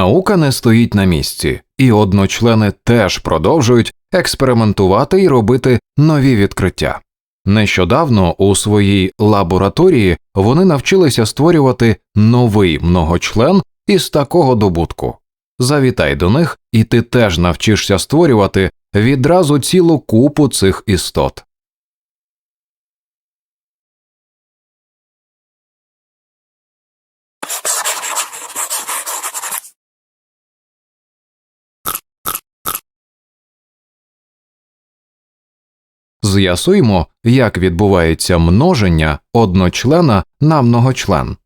Наука не стоїть на місці, і одночлени теж продовжують експериментувати і робити нові відкриття. Нещодавно у своїй лабораторії вони навчилися створювати новий многочлен із такого добутку. Завітай до них, і ти теж навчишся створювати відразу цілу купу цих істот. З'ясуймо, як відбувається множення одночлена на многочлен.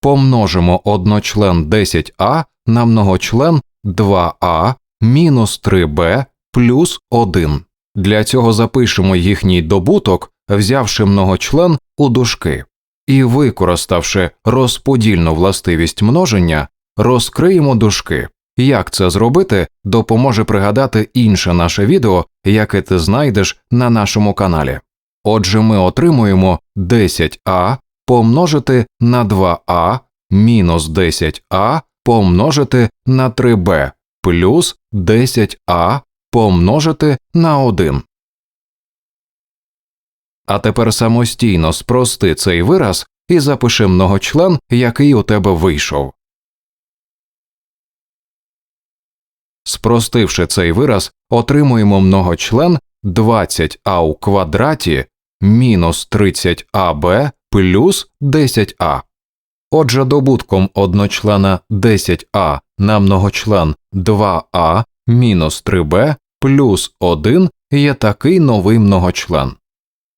Помножимо одночлен 10а на многочлен 2а мінус 3b плюс 1. Для цього запишемо їхній добуток, взявши многочлен у дужки. І використавши розподільну властивість множення, розкриємо дужки. Як це зробити, допоможе пригадати інше наше відео, яке ти знайдеш на нашому каналі. Отже, ми отримуємо 10а помножити на 2а мінус 10а помножити на 3b плюс 10а помножити на 1. А тепер самостійно спрости цей вираз і запиши многочлен, який у тебе вийшов. Спростивши цей вираз, отримуємо многочлен 20а у квадраті мінус 30аб плюс 10а. Отже, добутком одночлена 10а на многочлен 2а мінус 3b плюс 1 є такий новий многочлен.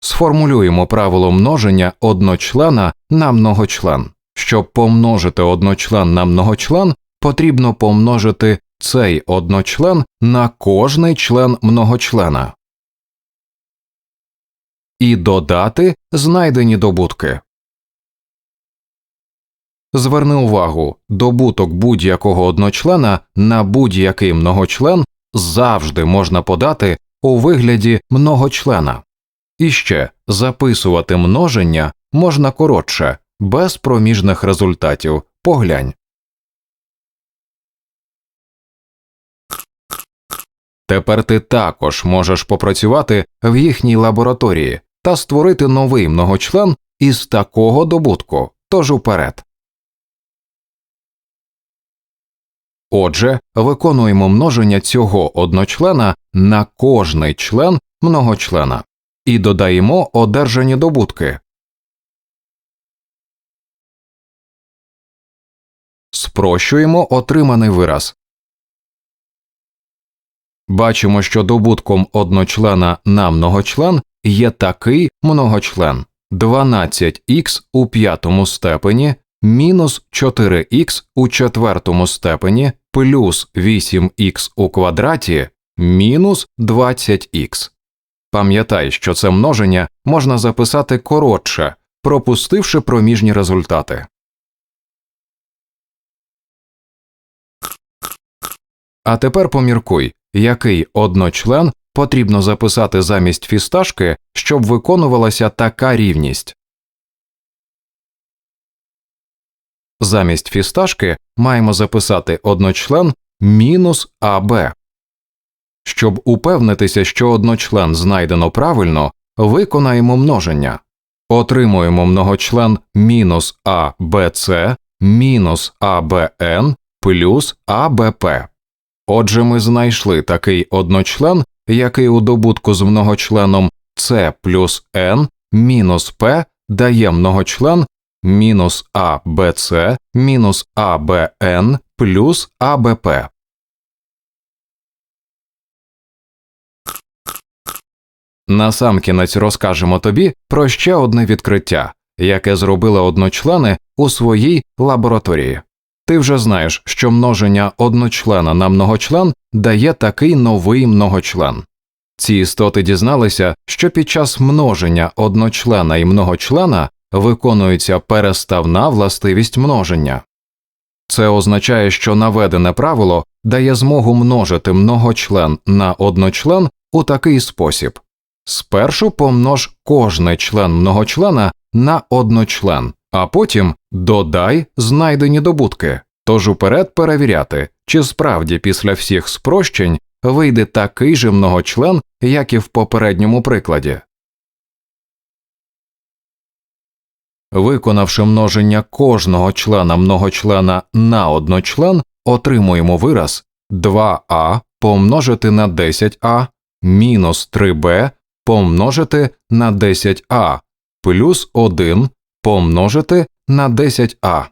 Сформулюємо правило множення одночлена на многочлен. Щоб помножити одночлен на многочлен, потрібно помножити цей одночлен на кожний член многочлена і додати знайдені добутки. Зверни увагу, добуток будь-якого одночлена на будь-який многочлен завжди можна подати у вигляді многочлена. І ще записувати множення можна коротше, без проміжних результатів. Поглянь. Тепер ти також можеш попрацювати в їхній лабораторії та створити новий многочлен із такого добутку, тож уперед. Отже, виконуємо множення цього одночлена на кожний член многочлена і додаємо одержані добутки. Спрощуємо отриманий вираз. Бачимо, що добутком одночлена на многочлен є такий многочлен 12х у п'ятому степені мінус 4х у четвертому степені плюс 8х у квадраті мінус 20х. Пам'ятай, що це множення можна записати коротше, пропустивши проміжні результати. А тепер поміркуй, який одночлен потрібно записати замість фісташки, щоб виконувалася така рівність. Замість фісташки маємо записати одночлен мінус АБ. Щоб упевнитися, що одночлен знайдено правильно, виконаємо множення. Отримуємо многочлен мінус АБЦ мінус АБН плюс АБП. Отже, ми знайшли такий одночлен, який у добутку з многочленом С плюс N мінус P дає многочлен мінус АБЦ мінус АБН плюс АБП. Насамкінець розкажемо тобі про ще одне відкриття, яке зробили одночлени у своїй лабораторії. Ти вже знаєш, що множення одночлена на многочлен дає такий новий многочлен. Ці істоти дізналися, що під час множення одночлена і многочлена виконується переставна властивість множення. Це означає, що наведене правило дає змогу множити многочлен на одночлен у такий спосіб спершу помнож кожний член многочлена на одночлен, а потім додай знайдені добутки. Тож уперед перевіряти, чи справді після всіх спрощень вийде такий же многочлен, як і в попередньому прикладі. Виконавши множення кожного члена многочлена на одночлен, отримуємо вираз 2а помножити на 10а мінус 3b помножити на 10а плюс 1 помножити на 10а.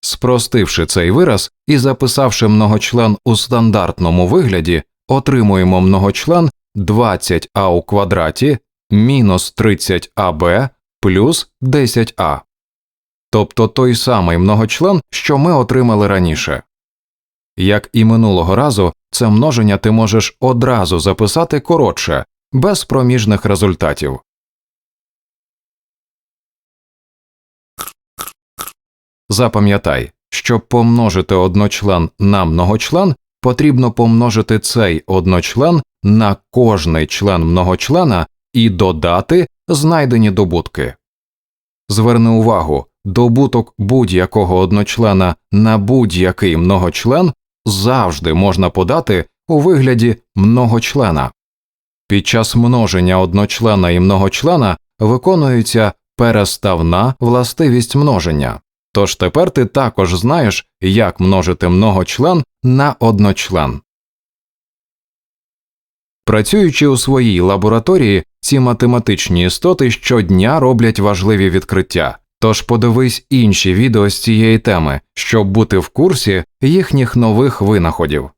Спростивши цей вираз і записавши многочлен у стандартному вигляді, отримуємо многочлен 20а у квадраті мінус 30аб плюс 10а. Тобто той самий многочлен, що ми отримали раніше. Як і минулого разу, це множення ти можеш одразу записати коротше, без проміжних результатів. Запам'ятай, щоб помножити одночлен на многочлен, потрібно помножити цей одночлен на кожний член многочлена і додати знайдені добутки. Зверни увагу, добуток будь-якого одночлена на будь-який многочлен завжди можна подати у вигляді многочлена. Під час множення одночлена і многочлена виконується переставна властивість множення. Тож тепер ти також знаєш, як множити многочлен на одночлен. Працюючи у своїй лабораторії, ці математичні істоти щодня роблять важливі відкриття. Тож подивись інші відео з цієї теми, щоб бути в курсі їхніх нових винаходів.